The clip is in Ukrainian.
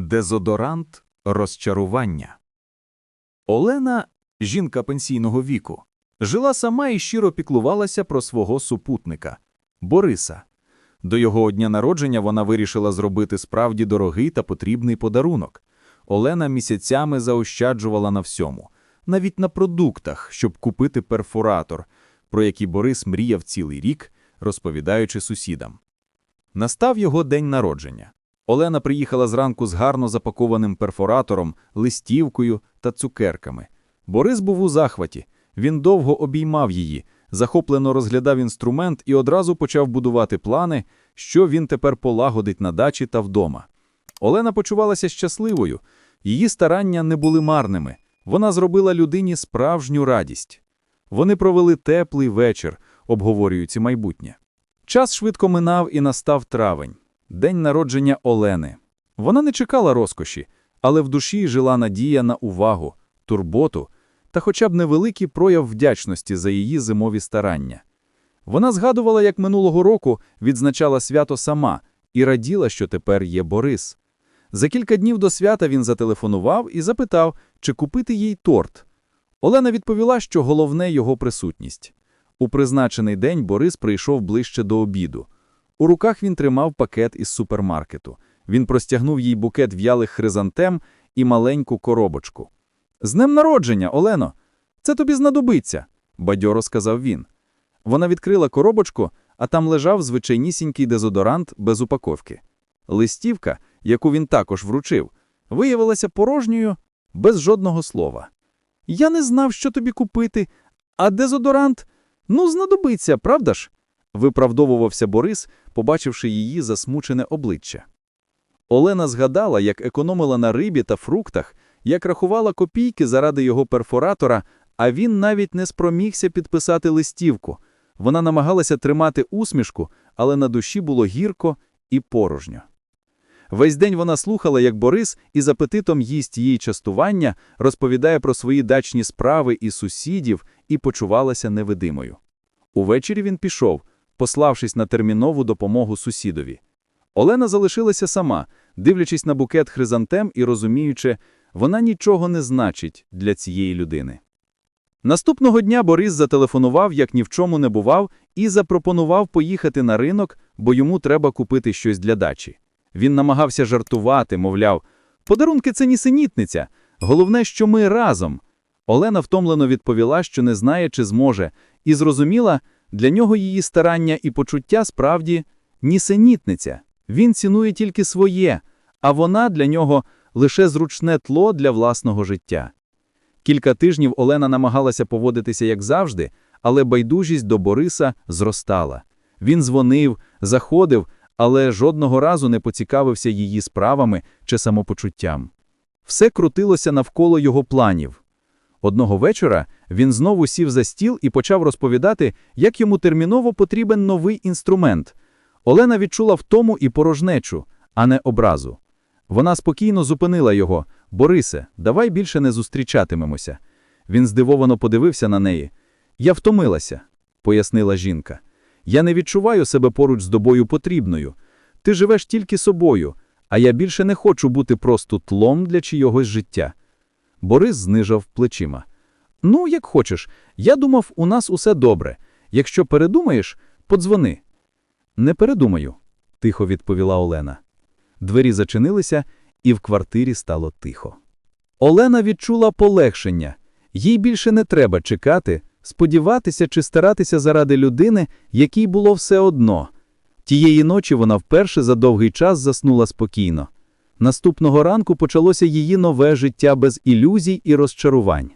Дезодорант розчарування. Олена, жінка пенсійного віку, жила сама і щиро піклувалася про свого супутника Бориса. До його дня народження вона вирішила зробити справді дорогий та потрібний подарунок. Олена місяцями заощаджувала на всьому, навіть на продуктах, щоб купити перфоратор, про який Борис мріяв цілий рік, розповідаючи сусідам. Настав його день народження. Олена приїхала зранку з гарно запакованим перфоратором, листівкою та цукерками. Борис був у захваті. Він довго обіймав її, захоплено розглядав інструмент і одразу почав будувати плани, що він тепер полагодить на дачі та вдома. Олена почувалася щасливою. Її старання не були марними. Вона зробила людині справжню радість. Вони провели теплий вечір, обговорюючи майбутнє. Час швидко минав і настав травень, день народження Олени. Вона не чекала розкоші, але в душі жила надія на увагу, турботу та хоча б невеликий прояв вдячності за її зимові старання. Вона згадувала, як минулого року відзначала свято сама і раділа, що тепер є Борис. За кілька днів до свята він зателефонував і запитав, чи купити їй торт. Олена відповіла, що головне його присутність. У призначений день Борис прийшов ближче до обіду. У руках він тримав пакет із супермаркету. Він простягнув їй букет в'ялих хризантем і маленьку коробочку. З днем народження, Олено! Це тобі знадобиться, бадьоро сказав він. Вона відкрила коробочку, а там лежав звичайнісінький дезодорант без упаковки. Листівка, яку він також вручив, виявилася порожньою, без жодного слова. Я не знав, що тобі купити, а дезодорант, ну, знадобиться, правда ж? Виправдовувався Борис, побачивши її засмучене обличчя. Олена згадала, як економила на рибі та фруктах, як рахувала копійки заради його перфоратора, а він навіть не спромігся підписати листівку. Вона намагалася тримати усмішку, але на душі було гірко і порожньо. Весь день вона слухала, як Борис із апетитом їсть її частування, розповідає про свої дачні справи і сусідів, і почувалася невидимою. Увечері він пішов, пославшись на термінову допомогу сусідові. Олена залишилася сама, дивлячись на букет хризантем і розуміючи, вона нічого не значить для цієї людини. Наступного дня Борис зателефонував, як ні в чому не бував, і запропонував поїхати на ринок, бо йому треба купити щось для дачі. Він намагався жартувати, мовляв, подарунки це нісенітниця. Головне, що ми разом. Олена втомлено відповіла, що не знає, чи зможе, і зрозуміла, для нього її старання і почуття справді нісенітниця. Він цінує тільки своє, а вона для нього лише зручне тло для власного життя. Кілька тижнів Олена намагалася поводитися як завжди, але байдужість до Бориса зростала. Він дзвонив, заходив, але жодного разу не поцікавився її справами чи самопочуттям. Все крутилося навколо його планів. Одного вечора він знову сів за стіл і почав розповідати, як йому терміново потрібен новий інструмент. Олена відчула втому і порожнечу, а не образу. Вона спокійно зупинила його. Борисе, давай більше не зустрічатимемося. Він здивовано подивився на неї. Я втомилася, пояснила жінка. Я не відчуваю себе поруч з тобою потрібною. Ти живеш тільки собою, а я більше не хочу бути просто тлом для чийогось життя. Борис знижав плечима. Ну, як хочеш. Я думав, у нас усе добре. Якщо передумаєш, подзвони. Не передумаю, тихо відповіла Олена. Двері зачинилися, і в квартирі стало тихо. Олена відчула полегшення. Їй більше не треба чекати, сподіватися чи старатися заради людини, якій було все одно. Тієї ночі вона вперше за довгий час заснула спокійно. Наступного ранку почалося її нове життя без ілюзій і розчарувань.